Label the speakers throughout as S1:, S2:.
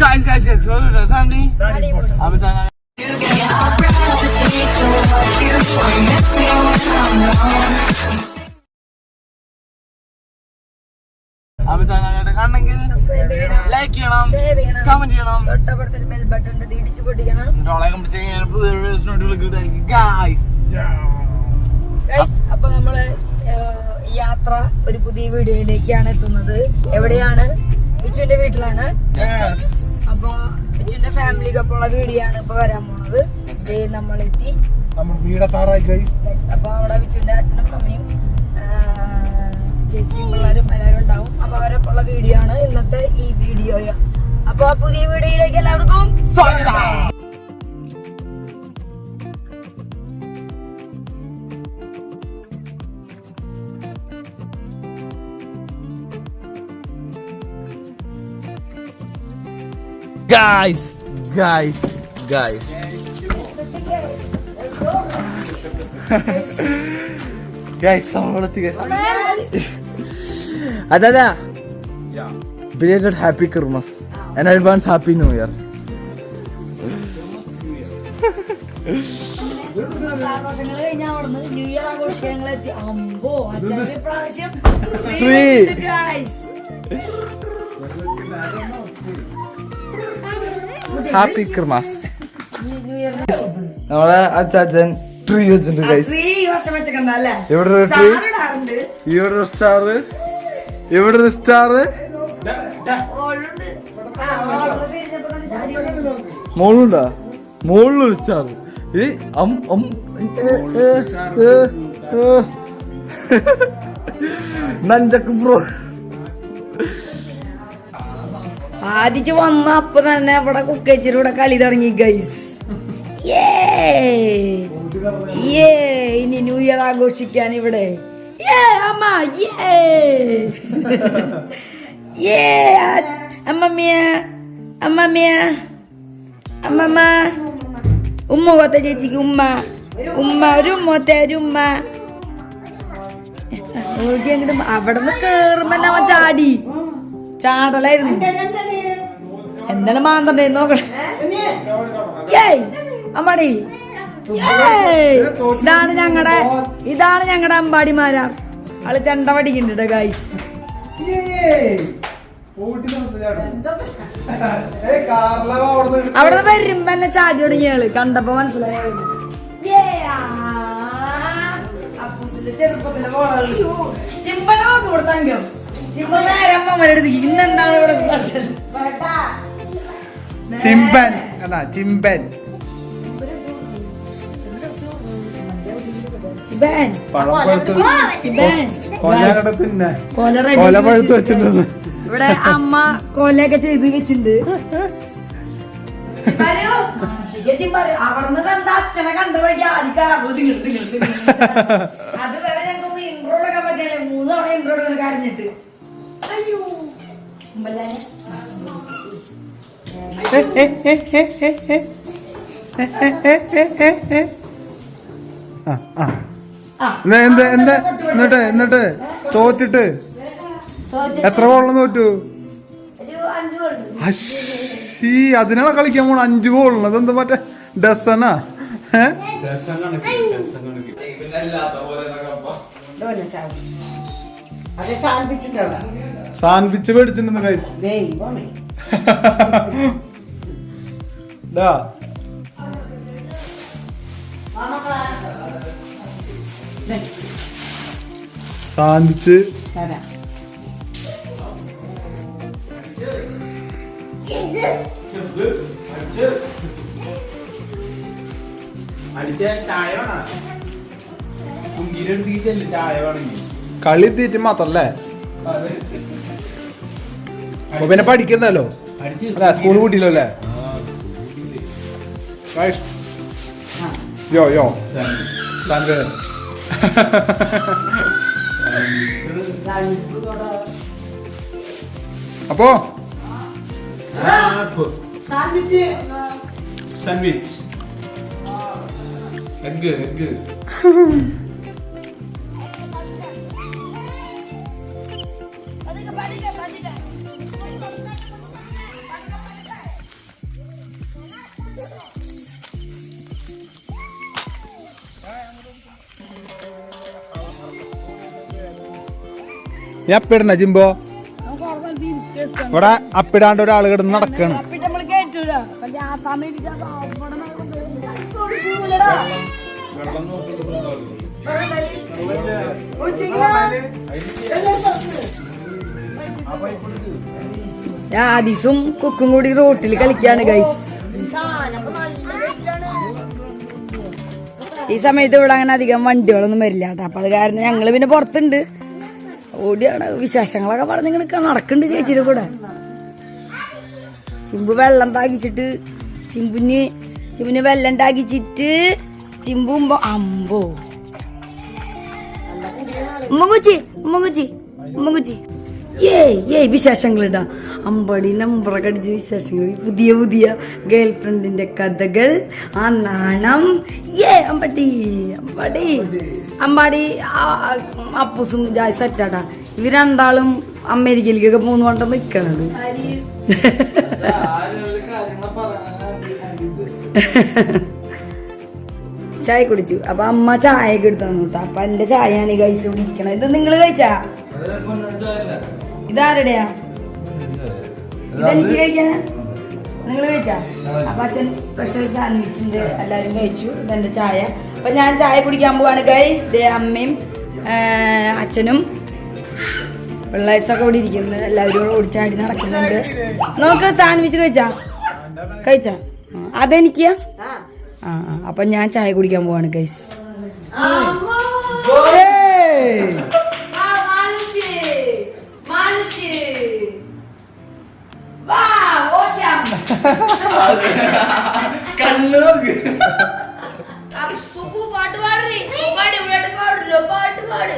S1: Guys, guys, guys, so the family. അവസാനം അവസാനമായിട്ട് കണ്ടെങ്കിൽ ലൈക്ക് ചെയ്യണം. കമന്റ് ചെയ്യണം.
S2: തൊട്ടപ്പുറത്തൊരു ബെൽ ബട്ടൺ ഇടിച്ചു പൊട്ടിക്കണം. അപ്പൊ നമ്മൾ യാത്ര ഒരു പുതിയ വീഡിയോയിലേക്കാണ് എത്തുന്നത്. എവിടെയാണ്? വിച്ചുവിന്റെ വീട്ടിലാണ്. അപ്പൊ വീഡിയോ ആണ് ഇപ്പോൾ വരാൻ പോണത്. നമ്മൾ
S3: വീടെത്താറായി ഗൈസ്
S2: അപ്പോൾ അവിടെ അച്ഛനും അമ്മയും ചേച്ചിയും പിള്ളേരും എല്ലാവരും ഉണ്ടാവും. അപ്പൊ അവരൊപ്പം ഉള്ള വീഡിയോ ആണ് ഇന്നത്തെ ഈ വീഡിയോ അപ്പൊ ആ പുതിയ വീഡിയോയിലേക്ക് എല്ലാവർക്കും
S1: സ്വാഗതം. ഗായ്സ് ഗായ്സ് ഗായ്സ് ഗായ്സ് നമ്മളെത്തി ഗായ്സ് അതാ belated happy Christmas and advance happy new year.
S2: ആഘോഷങ്ങൾ കഴിഞ്ഞാൽ അവിടുന്ന് ന്യൂ ഇയർ ആഘോഷങ്ങൾ ന്യൂ ക്രിസ്മസ്
S1: നമ്മളെ അച്ചാച്ചൻ ട്രീ വെച്ചിട്ടുണ്ട് ഇവിടെ ഒരു ട്രീ ഇവിടെ ഒരു സ്റ്റാർ ഇവിടെ ഒരു സ്റ്റാർ. മോളുണ്ടാ? മോളിലൊരു സ്റ്റാർ ഈ അം അം. നഞ്ചക്ക് ബ്രോ
S2: ആദിച്ച് വന്ന അപ്പൊ തന്നെ ഇവിടെ കുക്കച്ചിരി ഇവിടെ കളി തുടങ്ങി ഗൈസ് ഇനി ന്യൂ ഇയർ ആഘോഷിക്കാൻ ഇവിടെ. അമ്മമ്മിയ അമ്മമ്മ ഉമ്മ കൊത്ത ചേച്ചിക്ക് ഉമ്മ. ഉമ്മ ഒരു ഉമ്മത്തെ ഒരു ഉമ്മ. അവിടെ നിന്ന് കേറുമ്പോ ചാടി. ചാടലായിരുന്നു. എന്താണ് മാന്തണ്ടേ? നോക്കണേ ഏയ് അമ്പാടി ഇതാണ് ഞങ്ങളുടെ ഇതാണ് ഞങ്ങളുടെ അമ്പാടിമാരാ. ആൾ ചെണ്ട പഠിക്കുന്നുണ്ട് ഗൈസ് അവിടെ വരുമ്പോ എന്നെ ചാടി തുടങ്ങിയ ആൾ. കണ്ടപ്പോ മനസ്സിലായി ചെറുപ്പത്തിലെ മോളാണ്. ചിമ്പനെ ഇന്നെന്താണ് ഇവിടെ സ്പെഷ്യൽ
S3: ചിമ്പൻ അല്ല ചിമ്പൻ.
S2: ചിമ്പൻ.
S3: പഴം പഴുത്ത്
S2: ചിമ്പൻ.
S3: കൊലകടത്തിന്റെ
S2: കൊല ready
S3: കൊല
S2: ആക്കി
S3: പഴുത്ത്
S2: വെച്ചിട്ടുണ്ട്.
S3: വെച്ചിട്ടുണ്ട്.
S2: ഇവിടെ അമ്മ കൊലയൊക്കെ ചെയ്ത് വെച്ചിട്ടുണ്ട്. അവിടുന്ന് കണ്ട അച്ഛനെ കണ്ട വഴിക്ക് ആദ്യം അത് വരെ ഞങ്ങൾക്ക് ഇൻട്രോ എടുക്കാൻ പറ്റില്ല മൂന്ന് തവണ ഇൻട്രോ എടുക്കാൻ കരഞ്ഞിട്ട്
S3: എന്ത് എന്താ? എന്നിട്ട് എന്നിട്ട് തോറ്റിട്ട്? എത്ര ഗോളിന് തോറ്റു?
S2: ഒരു അഞ്ച് ഗോളുണ്ട്.
S3: അശ്ശീ അതിനാണ് കളിക്കാൻ പോണ? അഞ്ചു ഗോളിന് അതെന്താ മറ്റേ ഡസനാ? ഏ? സാൻപിച്ച് മേടിച്ചിട്ടുണ്ട്
S4: ദൈവമേ
S3: ഡാ.
S5: വേണമെങ്കിൽ.
S3: കളി തീറ്റ മാത്രല്ലേ? അപ്പൊ പിന്നെ പഠിക്കുന്നല്ലോ അല്ല സ്കൂൾ കൂട്ടിയില്ലോ? അല്ലേ യോ യോ. അപ്പോ?
S5: സാൻഡ്വിച്ച് എഗ് എഗ്
S3: ഈ അപ്പിടണ ജിമ്പോ ഇവിടെ അപ്പിടാണ്ട് ഒരാൾ കിടന്ന് നടക്കണം.
S2: ഞാൻ ആദിസും കുക്കും കൂടി റോട്ടിൽ കളിക്കാണ് ഗൈസ് ഈ സമയത്ത് ഇവിടെ അങ്ങനെ അധികം വണ്ടികളൊന്നും വരില്ല കേട്ടോ. അപ്പൊ അത് കാരണം ഞങ്ങൾ പിന്നെ പുറത്തുണ്ട്. ഓടിയാണ്. വിശേഷങ്ങളൊക്കെ പറഞ്ഞ് ഇങ്ങനെ നടക്കുന്നുണ്ട് ചേച്ചിയുടെ കൂടെ. ചിമ്പു വെള്ളം താകിച്ചിട്ട് ചിമ്പുന് ചിമ്പുന് വെള്ളം താകിച്ചിട്ട് ചിമ്പുമ്പോ അമ്പോ. ഉമ്മകുച്ചി ഉമ്മകുച്ചി ഉമ്മകുച്ചി ഏയ് ഏയ് വിശേഷങ്ങൾ ഇടാ അമ്പടി നമ്പറ കടിച്ച വിശേഷങ്ങൾ. പുതിയ പുതിയ ഗേൾ ഫ്രണ്ടിന്റെ കഥകൾ ആ നാണം. ഏ അമ്പടി അമ്പടി. അമ്പാടി അപ്പൂസും ജായ് സെറ്റാടാ ഇവർ രണ്ടാളും അമേരിക്കയിലേക്കൊക്കെ മൂന്ന് കൊണ്ട് നിൽക്കണത് ചായ കുടിച്ചു. അപ്പൊ അമ്മ ചായ ഒക്കെ എടുത്തു കേട്ടോ. അപ്പൊ എന്റെ ചായയാണ് ഈ കഴിച്ചു കുടിക്കണത് ഇത് നിങ്ങൾ കഴിച്ചാ? ഇതാരുടെയാ? ഇതെനിക്ക് കഴിക്കാനാ? നിങ്ങൾ കഴിച്ചാ? അപ്പൊ അച്ഛൻ സ്പെഷ്യൽ സാൻഡ്വിച്ചിന്റെ എല്ലാരും കഴിച്ചു. ഇതെന്റെ ചായ. അപ്പൊ ഞാൻ ചായ കുടിക്കാൻ പോവാണ്. ഗൈസ് ദേ അമ്മയും അച്ഛനും പിള്ളേഴ്സൊക്കെ ഇവിടെ ഇരിക്കുന്നത് എല്ലാവരും ഓടിച്ചാടി നടക്കുന്നുണ്ട്. നോക്ക് സാൻഡ്വിച്ച് കഴിച്ചാ? കഴിച്ചാ? അതെനിക്കാ? ആ ആ, അപ്പൊ ഞാൻ ചായ കുടിക്കാൻ പോവാണ് ഗൈസ്
S1: കണ്ണു നോക്ക്
S6: പാട്ട് പാടേ പാട് ഇവിടെ പാടില്ലോ പാട്ട് പാട്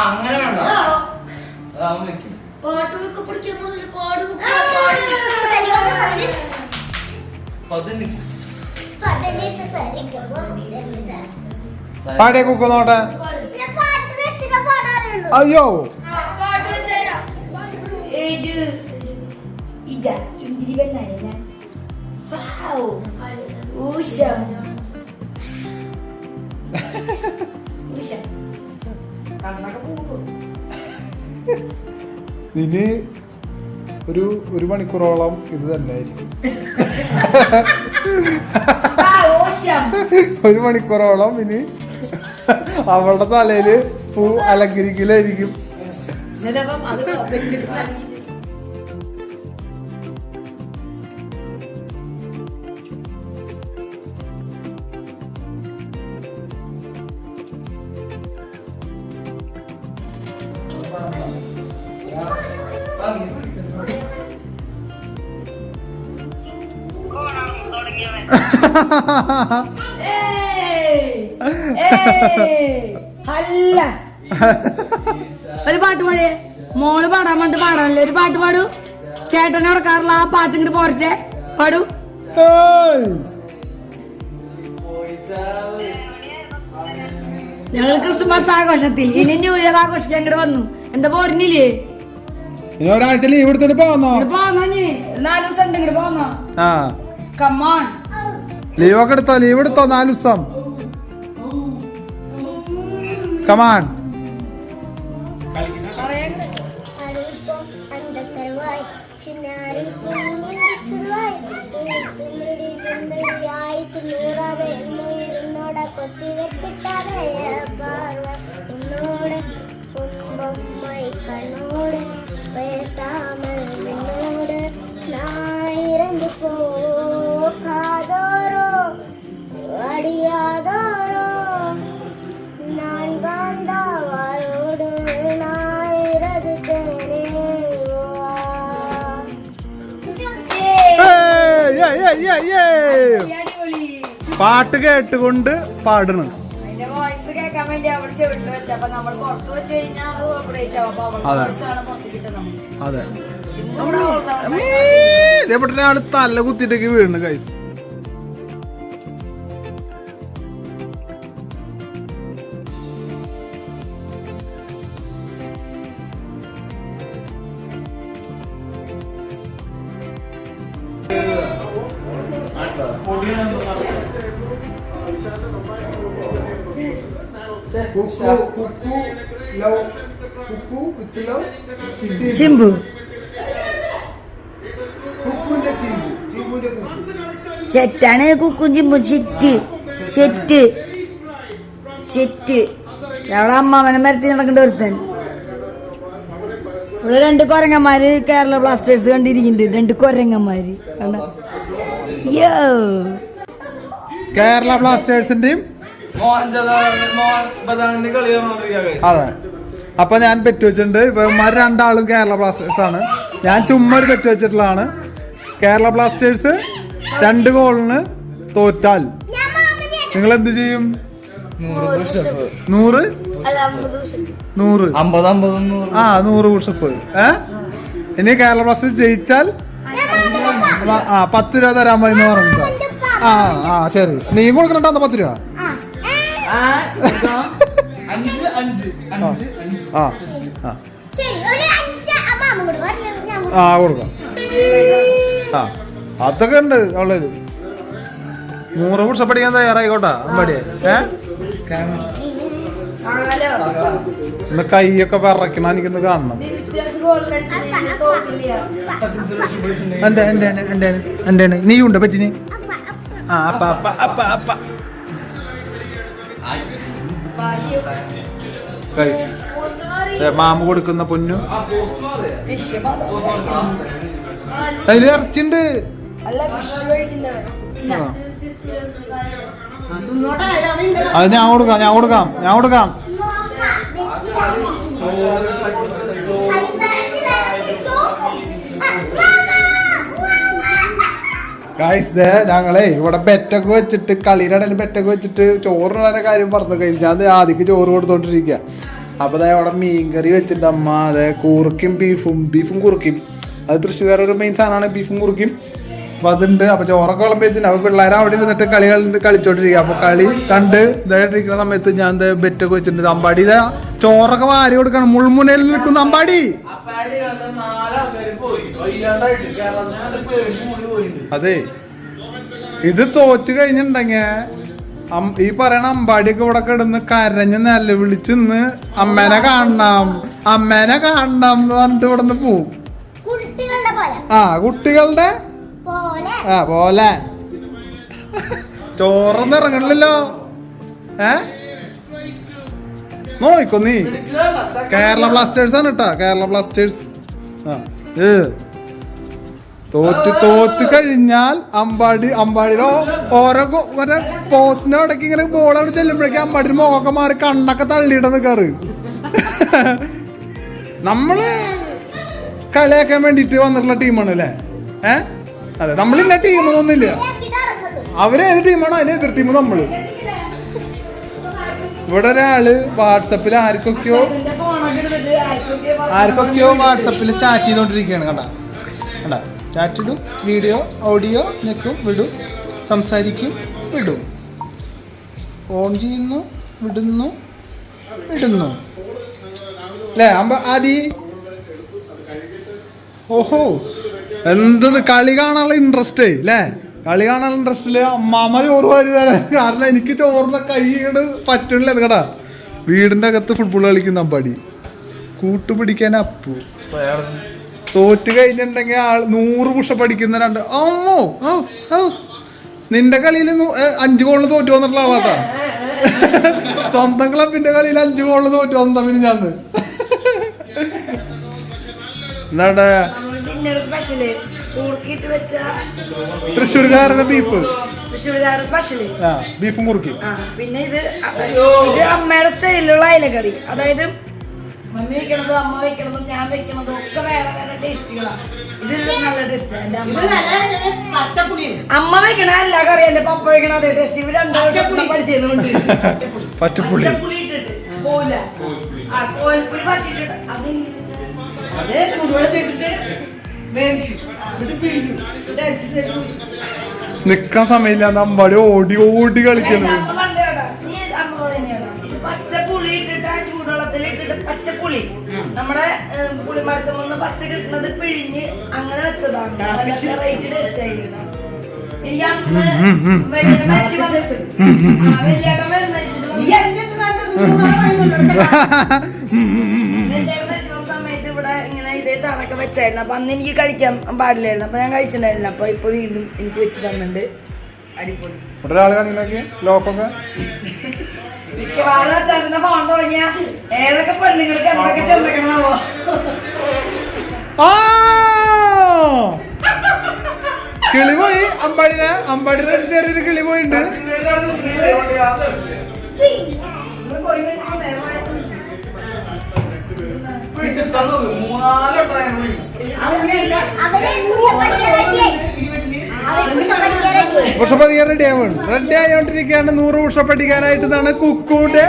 S1: അങ്ങനെ വേണ്ട അതാവുമ്പോ വെക്കും
S6: പാട്ടൊക്കെ പഠിക്കാൻ പോകുന്നില്ല പാടുക
S1: പതിനിസ്
S3: പാടിയ കുക്ക് നോട്ടെ അയ്യോ. ഇനി ഒരു ഒരു മണിക്കൂറോളം ഇത് തന്നെ ആയിരിക്കും ഒരു മണിക്കൂറോളം ഇനി അവളുടെ തലയിൽ പൂ അലങ്കരിക്കലായിരിക്കും!
S2: അല്ല. ഒരു പാട്ട് പാടിയേ. മോൾ പാടാൻ വേണ്ടി പാടാനല്ലേ? ഒരു പാട്ട് പാടൂ. ചേട്ടനെ ഉറക്കാറില്ല ആ പാട്ട് ഇങ്ങോട്ട് പോരട്ടെ. പാടൂ! ഞങ്ങൾ ക്രിസ്മസ് ആഘോഷത്തിൽ ഇനി ന്യൂ ഇയർ ആഘോഷം ഇങ്ങോട്ട് വന്നു. എന്താ പോരുന്നില്ലേ
S3: ഒരാഴ്ച ലീവ് എടുത്തിട്ട് പോന്നോ?
S2: നാല് ദിവസം ഉണ്ട് ഇങ്ങോട്ട് പോന്നോ?
S3: ആ.
S2: കമ്മാൺ
S3: ലീവ് ഒക്കെ എടുത്തോ? ലീവ് എടുത്തോ നാല് ദിവസം കമാൺ
S6: കണ്ണോട് പേസാമൽ നിന്നോട് നായിരണ്ട് പോകാതോരോ
S3: പുറത്ത് കേട്ടുകൊണ്ട് പാടണം.
S2: അത് നമ്മുടെ
S3: ആൾ തല കുത്തിട്ടേക്ക് വീണ് കൈസ്
S2: ചിമ്പു
S3: കുക്കുന്റെ ചിമ്പു ചിമ്പുന്റെ കുക്കു
S2: ചെറ്റാണ് കുക്കും ചിമ്പും ചെറ്റ് ചെറ്റ് ചെറ്റ് അവിടെ അമ്മാവനെ മരട്ടി നടക്കേണ്ട ഒരുത്തൻ. ഇവിടെ രണ്ട് കൊരങ്ങന്മാര് കേരള ബ്ലാസ്റ്റേഴ്സ് കണ്ടിരിക്കുന്നുണ്ട്. രണ്ട് കൊരങ്ങന്മാര്. കണ്ട? യോ
S3: കേരള ബ്ലാസ്റ്റേഴ്സിന്റെയും. അതെ. അപ്പൊ ഞാൻ പെറ്റ് വെച്ചിട്ടുണ്ട് ഇവന്മാർ രണ്ടാളും കേരള ബ്ലാസ്റ്റേഴ്സ് ആണ്. ഞാൻ ചുമ്മാ ഒരു പെറ്റ് വെച്ചിട്ടുള്ളതാണ് കേരള ബ്ലാസ്റ്റേഴ്സ് രണ്ട് ഗോളിന് തോറ്റാൽ. നിങ്ങൾ എന്ത് ചെയ്യും?
S1: നൂറ്
S3: നൂറ്?
S1: അമ്പത് അമ്പത്
S3: ആ നൂറ് പുഷപ്പ്. ഏ? ഇനി കേരള ബ്ലാസ്റ്റേഴ്സ് ജയിച്ചാൽ ആ, ആ പത്ത് രൂപ തരാൻ പോയി എന്ന് പറഞ്ഞിട്ടോ. ആ ആ ശരി. നീ കൊടുക്കണട്ടോ പത്ത് രൂപ?
S1: ആ, അഞ്ച് അഞ്ച് അഞ്ച്. അഞ്ച്
S3: ആ ആ.
S6: ശരി ഒരു അഞ്ച് അമ്മ കൊടുക്കും. ഞാൻ
S3: ആ കൊടുക്കാം. ആ അതൊക്കെ ഉണ്ട് ഉള്ളത് നൂറ് പുഷപ്പ് പഠിക്കാൻ തയ്യാറായിക്കോട്ടെ അമ്പടി ഏ? ഇന്ന് കൈയൊക്കെ പറക്കണ എനിക്കൊന്ന് കാണണം. നീയുണ്ട് എന്റെ നീ ഉണ്ട് പറ്റിന് ആ അപ്പ അപ്പ അപ്പ അപ്പ. ദേ മാമ കൊടുക്കുന്ന പൊന്നു. അതിൽ ഇറച്ചിണ്ട്. അത് ഞാൻ കൊടുക്കാം ഞാൻ കൊടുക്കാം ഞാൻ കൊടുക്കാം. ഗായ്സ് ഞങ്ങളെ ഇവിടെ ബെറ്റൊക്കെ വെച്ചിട്ട് കളിയുടെ ബെറ്റൊക്കെ വെച്ചിട്ട് ചോറിനുള്ള കാര്യം പറഞ്ഞു കഴിഞ്ഞു. ഞാൻ ആദ്യം ചോറ് കൊടുത്തോണ്ടിരിക്കുക അപ്പൊ അതായത് അവിടെ മീൻകറി വെച്ചിട്ട് അമ്മ. അതെ കുറുക്കും ബീഫും ബീഫും കുറുക്കും അത് തൃശ്ശൂർക്കാരുടെ മെയിൻ സാധനമാണ് ബീഫും കുറുക്കും അപ്പൊ അതുണ്ട്. അപ്പൊ ചോറൊക്കെ വിളമ്പിച്ചിട്ട് അപ്പൊ പിള്ളേരെ അവിടെ ഇരുന്നിട്ട് കളി കളി കളിച്ചോണ്ടിരിക്കുക അപ്പൊ കളി കണ്ട് ഇതായിട്ടിരിക്കുന്ന സമയത്ത് ഞാൻ ബെറ്റൊക്കെ വെച്ചിട്ടുണ്ട്. അമ്പാടി ചോറൊക്കെ വാരി കൊടുക്കണം. മുൾമുനയിൽ നിൽക്കുന്ന അമ്പാടി. അതെ. ഇത് തോറ്റ് കഴിഞ്ഞിട്ടുണ്ടെങ്കിൽ ഈ പറയണ അമ്പാടിയൊക്കെ ഇവിടെ കിടന്ന് കരഞ്ഞ് നിലവിളിച്ച് നിന്ന് അമ്മേനെ കാണണം അമ്മേനെ കാണണം എന്ന് പറഞ്ഞിട്ട് ഇവിടെ നിന്ന് പോവും.
S6: കുട്ടികളുടെ പോലെ.
S3: ആ കുട്ടികളുടെ?
S6: പോലെ.
S3: ആ പോലെ. ചോറൊന്നും ഇറങ്ങണില്ലല്ലോ. ഏ? നോയിക്കോ നീ കേരള ബ്ലാസ്റ്റേഴ്സ് ആണ് കേട്ടാ കേരള ബ്ലാസ്റ്റേഴ്സ് ആ ഏ. തോറ്റ് തോറ്റ് കഴിഞ്ഞാൽ അമ്പാടി അമ്പാടിയുടെ ഓരോ മറ്റേ പോസ്റ്റിന്റെ അവിടേക്ക് ഇങ്ങനെ ബോൾ അവിടെ ചെല്ലുമ്പോഴേക്കും അമ്പാടി മുഖമൊക്കെ മാറി കണ്ണൊക്കെ തള്ളിയിട്ട് നിൽക്കാറ് നമ്മൾ കളിയാക്കാൻ വേണ്ടിട്ട് വന്നിട്ടുള്ള ടീമാണ് അല്ലേ ഏ? അതെ നമ്മളില്ല ടീമൊന്നുമില്ല അവരേത് ടീമാണോ അതിന് എതിർ ടീം നമ്മൾ? ഇവിടെ ഒരാൾ വാട്സപ്പിൽ ആർക്കൊക്കെയോ ആർക്കൊക്കെയോ വാട്സപ്പിൽ ചാറ്റ് ചെയ്തോണ്ടിരിക്കുകയാണ് കണ്ട? കണ്ട? ചാറ്റ് ഇടും വീഡിയോ ഓഡിയോ ഞെക്കും വിടും സംസാരിക്കും വിടും. ഓൺ ചെയ്യുന്നു വിടുന്നു വിടുന്നു. അല്ലേ അമ്പ ആദി? ഓഹോ എന്തത് കളി കാണാനുള്ള ഇൻട്രസ്റ്റ് അല്ലേ കളി കാണാൻ ഇൻട്രസ്റ്റ് ഇല്ല. അമ്മാമ്മ ചോറ് വാരി തരാൻ. കാരണം എനിക്ക് ചോറിന്റെ കൈയ്യട് പറ്റണില്ല. കടാ വീടിന്റെ അകത്ത് ഫുട്ബോൾ കളിക്കുന്ന അമ്പാടി. കൂട്ടുപിടിക്കാൻ അപ്പു. തോറ്റ് കഴിഞ്ഞിട്ടുണ്ടെങ്കിൽ ആൾ നൂറ് പുഷപ്പ് അടിക്കുന്ന രണ്ട്. ഔ. നിന്റെ കളിയിൽ അഞ്ചു ഗോളിന് തോറ്റു വന്നിട്ടുള്ള ആളാട്ടാ. സ്വന്തം ക്ലബിന്റെ കളിയിൽ അഞ്ചു ഗോളിന് തോറ്റു വന്ന പിന്നെ ഞാൻ
S2: എന്താ സ്പെഷ്യൽ കുറുക്കിട്ട് വെച്ച
S3: തൃശ്ശൂർകാരുടെ ബീഫ്.
S2: തൃശ്ശൂർകാരുടെ സ്പെഷ്യൽ
S3: ആ ബീഫും കുറുക്കി
S2: ആ പിന്നെ ഇത് ഇത് അമ്മയുടെ സ്റ്റൈലിലുള്ള അയലക്കറി. അതായത് മമ്മി വെക്കണതും അമ്മ വെക്കണതും ഞാൻ വെക്കണതും ഒക്കെ വേറെ വേറെ ടേസ്റ്റുകളാണ് ഇത് നല്ല ടേസ്റ്റ് എന്റെ അമ്മ അമ്മ വെക്കണ എല്ലാ കറിയും എന്റെ പപ്പ വെക്കണ അതേ ടേസ്റ്റ് ഇവർ രണ്ടു വർഷം പഠിച്ചതുകൊണ്ട്
S3: പച്ചപ്പുളി.
S2: ഇട്ടിട്ട് പോല ആ കോൽപ്പുളി പച്ചിട്ടിട്ട്
S4: അത് ചൂടുവെള്ളത്തിൽ ഇട്ടിട്ട് വേവിച്ചു.
S3: നിക്കാൻ സമയമില്ല. അമ്പാടി ഓടി ഓടി കളിക്കുന്നത്
S2: പച്ചപ്പുളി ഇട്ടിട്ട് ആ ചൂടുവെള്ളത്തിൽ ഇട്ടിട്ട് പച്ചപ്പുളി നമ്മുടെ പുളിമരത്തിൽ നിന്ന് പച്ച കിട്ടുന്നത് പിഴിഞ്ഞ് അങ്ങനെ വെച്ചതാണ്. നല്ല ടേസ്റ്റ് ആയിരുന്നു. എനിക്ക് ഇതേ സാധനമൊക്കെ വെച്ചായിരുന്നു. അപ്പൊ അന്ന് എനിക്ക് കഴിക്കാൻ പാടില്ലായിരുന്നു. അപ്പൊ ഞാൻ കഴിച്ചിട്ടുണ്ടായിരുന്നില്ല. അപ്പൊ ഇപ്പൊ വീണ്ടും എനിക്ക് വെച്ച് തന്നിട്ടുണ്ട്. അടിപൊളി.
S3: കാണിക്കുന്നൊക്കെ ലോക്കൊക്കെ?
S2: മിക്കവാറും അച്ചാറിന്റെ ഫോൺ തുടങ്ങിയ ഏതൊക്കെ പെണ്ണുങ്ങൾക്ക് എന്തൊക്കെ ചെന്നക്കണാവോ
S3: ആ! കിളി പോയി അമ്പാടിനെ അമ്പാടിനെ ചെറിയൊരു കിളി പുഷ്പടിക്കാൻ റെഡി ആവുകയാണ് റെഡി ആയോണ്ടിരിക്കുകയാണ് നൂറ് പുഷ്പടിക്കാനായിട്ട് ഇതാണ് കുക്കൂന്റെ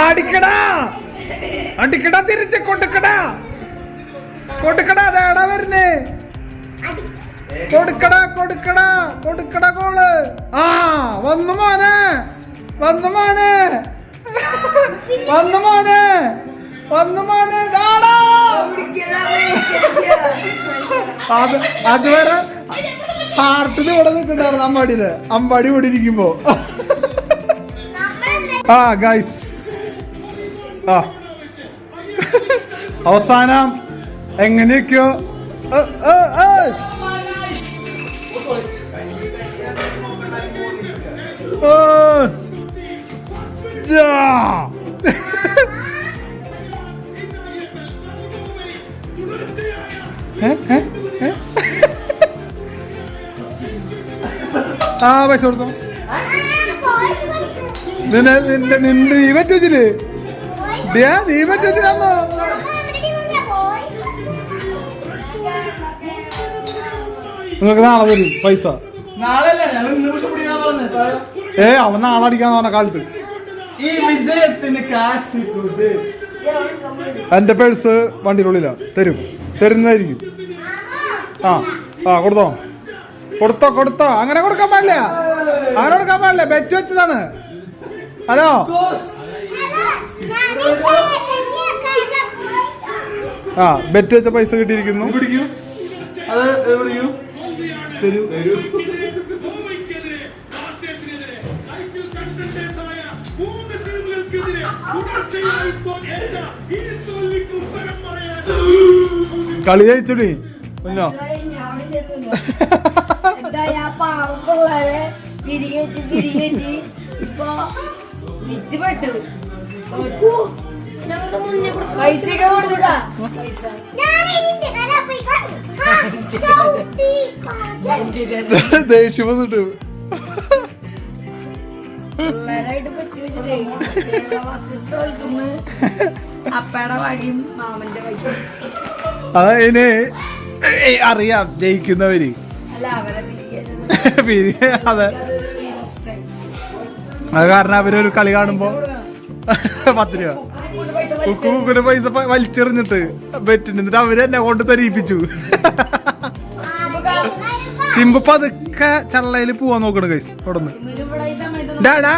S3: അടിക്കടാ അടിക്കടാ തിരിച്ച് കൊടുക്കടാ. കൊടുക്കടാ അതാടാ വരുന്നേ കൊടുക്കടാ കൊടുക്കടാ. കൊടുക്കടാ കോൾ. ആ വന്നു മോനെ. വന്നു മോനെ. വന്നു മോനെ. വന്നു മോനെ. അതുവരെ ഹാർട്ടിൽ ഇവിടെ നിൽക്കണ്ടായിരുന്നു അമ്പാടിയിൽ. അമ്പാടി ഇവിടെ ഇരിക്കുമ്പോ. ആ ഗൈസ് ആ. അവസാനം എങ്ങനെയൊക്കെയോ ഏ. ആ പൈസ കൊടുത്തോ. നിന്നെ നിന്റെ നിന്റെ നീ പറ്റിച്ചില്ലേ നീ പറ്റില്ലാന്നോ നിങ്ങൾക്ക് നാളെ തരും പൈസ. ഏ അവൻ നാളെ അടിക്കാന്ന് പറഞ്ഞ കാലത്ത്.
S1: വിജയത്തിന് കാശ് കൂട്ട്
S3: എന്റെ പേഴ്സ് വണ്ടിയിലുള്ളിലാണ് തരും. തരുന്നതായിരിക്കും. ആ ആ കൊടുത്തോ. കൊടുത്തോ കൊടുത്തോ. അങ്ങനെ കൊടുക്കാൻ പാടില്ല. അങ്ങനെ കൊടുക്കാൻ പാടില്ല. ബെറ്റ് വെച്ചതാണ്. ഹലോ? ആ ബെറ്റ് വെച്ച പൈസ കിട്ടിയിരിക്കുന്നു.
S1: അത് തരൂ.
S2: പൈസയൊക്കെ ജയിച്ചുടി?
S3: ദേഷ്യം വന്നിട്ട്.
S2: പിള്ളേരായിട്ട് പറ്റി വെച്ചിട്ടേ അപ്പയുടെ വഴിയും മാമന്റെ വഴിയും
S3: അതിന് അറിയാം ജയിക്കുന്നവര്. പിന്നെ അതെ. അത് കാരണം അവരൊരു കളി കാണുമ്പോ പത്ത് രൂപ. കുക്കു കുക്കുന്റെ പൈസ വലിച്ചെറിഞ്ഞിട്ട് ബെറ്റിന് എന്നിട്ട് അവർ എന്നെ കൊണ്ട് തരിപ്പിച്ചു ചിമ്പ് പതുക്കെ ചള്ളയിൽ പോവാൻ നോക്കണ കൈസ്
S2: സമയത്ത്
S3: ഡാ ഡാ.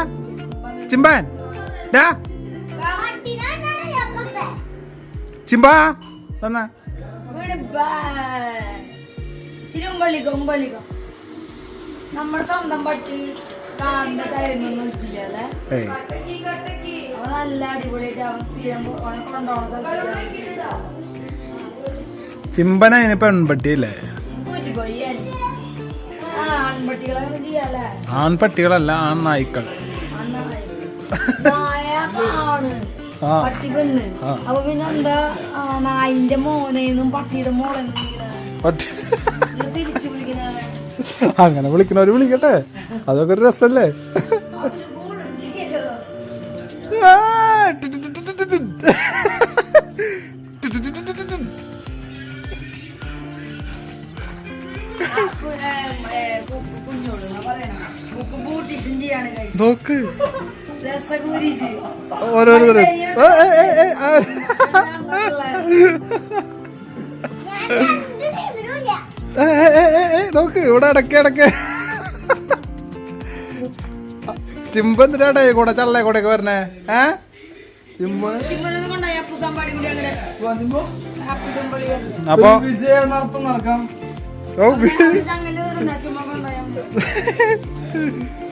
S3: ചിമ്പാൻ ഡാ. ചിമ്പാ വന്നാ.
S2: ഇവിടെ ഇച്ചിരി ഉമ്പള്ളിക്കോ നമ്മുടെ സ്വന്തം പട്ടി കാര്യങ്ങളൊന്നും ഇല്ല അല്ലേ നല്ല അടിപൊളിയായിട്ട് അവൻ സ്ഥിരം
S3: ചിമ്പന അതിന് പെൺപട്ടിയല്ലേ ആൺപട്ടികളല്ല ആൺ നായ്ക്കൾ.
S2: നായ പട്ടി പെണ്ണ്. അപ്പൊ പിന്നെ എന്താ നായിന്റെ മോനെന്നും പട്ടിയുടെ മോളെന്നും
S3: പട്ടി
S2: തിരിച്ചു
S3: അങ്ങനെ വിളിക്കണവര് വിളിക്കട്ടെ അതൊക്കെ ഒരു രസല്ലേ. നോക്ക്. ഓരോരുത്തർ നോക്ക് ഇവിടെ ഇടയ്ക്ക് ഇടയ്ക്ക്. ചിമ്പന്തിരാടേ കൂടെ ചള്ളേ കൂടെ വരണേ? ഏ? ചിമ്പ. അപ്പൊ
S1: നടത്തം നടക്കാം.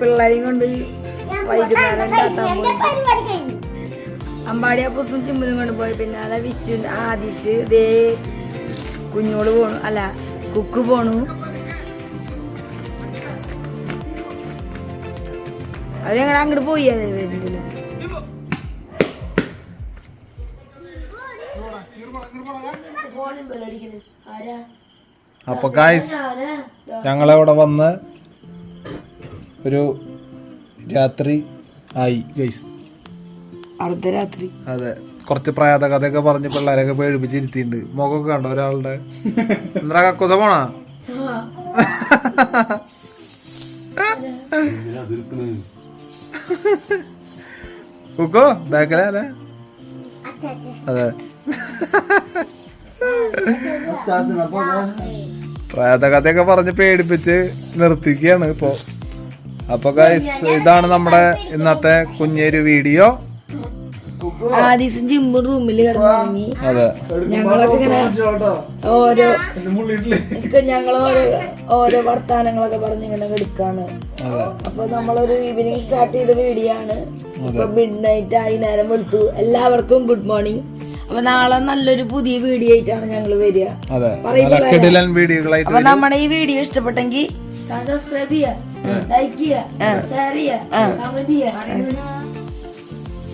S2: പിള്ളേരെയും കൊണ്ട് വൈകുന്നേരം ഉണ്ടാക്കാൻ പോയി. അമ്പാടി അപ്പൂസും ചിമ്മിനും കൊണ്ട് പോയി. പിന്നാലെ വിച്ചു ആദിശ് ദേ കുഞ്ഞോട് പോണു. അല്ല കുക്ക് പോണു. അവരങ്ങനെ അങ്ങോട്ട് പോയി അതെ വരുന്നില്ല
S3: അപ്പൊ ഗായ്സ്
S6: ഞങ്ങളെ
S3: ഞങ്ങളവിടെ വന്ന് ഒരു രാത്രി ആയി ഗൈസ്
S2: അർദ്ധരാത്രി.
S3: അതെ. കുറച്ച് പ്രയാത കഥയൊക്കെ പറഞ്ഞ് പിള്ളേരൊക്കെ പേടിപ്പിച്ചിരുത്തിണ്ട് മുഖമൊക്കെ കണ്ടോ ഒരാളുടെ? എന്താ കക്കുത പോണാ? കുക്കോ ബാക്കിലെ അല്ലേ അതെ. പ്രയാത കഥയൊക്കെ പറഞ്ഞ് പേടിപ്പിച്ച് നിർത്തിക്കുകയാണ് ഇപ്പോ. അപ്പൊ ഗൈസ് ഇതാണ് നമ്മുടെ ഇന്നത്തെ കുഞ്ഞൊരു വീഡിയോ.
S2: ആദിശും ചിമ്പും റൂമിൽ കിടന്നുറങ്ങി.
S3: അതെ.
S2: ഞങ്ങളൊക്കെ ഇങ്ങനെ ഓരോ ഞങ്ങൾ ഓരോ ഓരോ വർത്താനങ്ങളൊക്കെ പറഞ്ഞ് ഇങ്ങനെ എടുക്കാണ്
S3: അതെ.
S2: അപ്പൊ നമ്മളൊരു ഈവനിങ് സ്റ്റാർട്ട് ചെയ്ത വീഡിയോ ആണ്. ഇപ്പൊ മിഡ് നൈറ്റ് ആയി നേരം വെളുത്തു. എല്ലാവർക്കും ഗുഡ് മോർണിംഗ് അപ്പൊ നാളെ നല്ലൊരു പുതിയ വീഡിയോ ആയിട്ടാണ് ഞങ്ങൾ വരിക.
S3: അതെ.
S2: പറയൂ
S3: കിടിലൻ വീഡിയോകളായിട്ട്
S2: അപ്പൊ നമ്മുടെ ഈ വീഡിയോ ഇഷ്ടപ്പെട്ടെങ്കിൽ
S6: സബ്സ്ക്രൈബ് ചെയ്യുക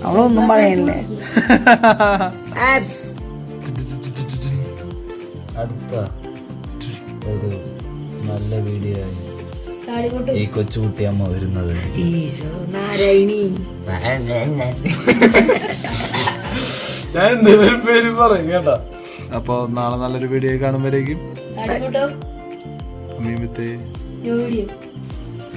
S2: അവളൊന്നും പറയണില്ലേ? ആപ്സ്
S1: അടുത്ത ഒരു നല്ല വീഡിയോ ആയി. ഈ കൊച്ചുകുട്ടിയമ്മ വരുന്നത്. ഞാൻ എന്തെങ്കിലും പേര് പറയും കേട്ടോ.
S3: അപ്പൊ നാളെ നല്ലൊരു വീഡിയോ കാണുമ്പോഴേക്കും. അമ്മീമത്തെ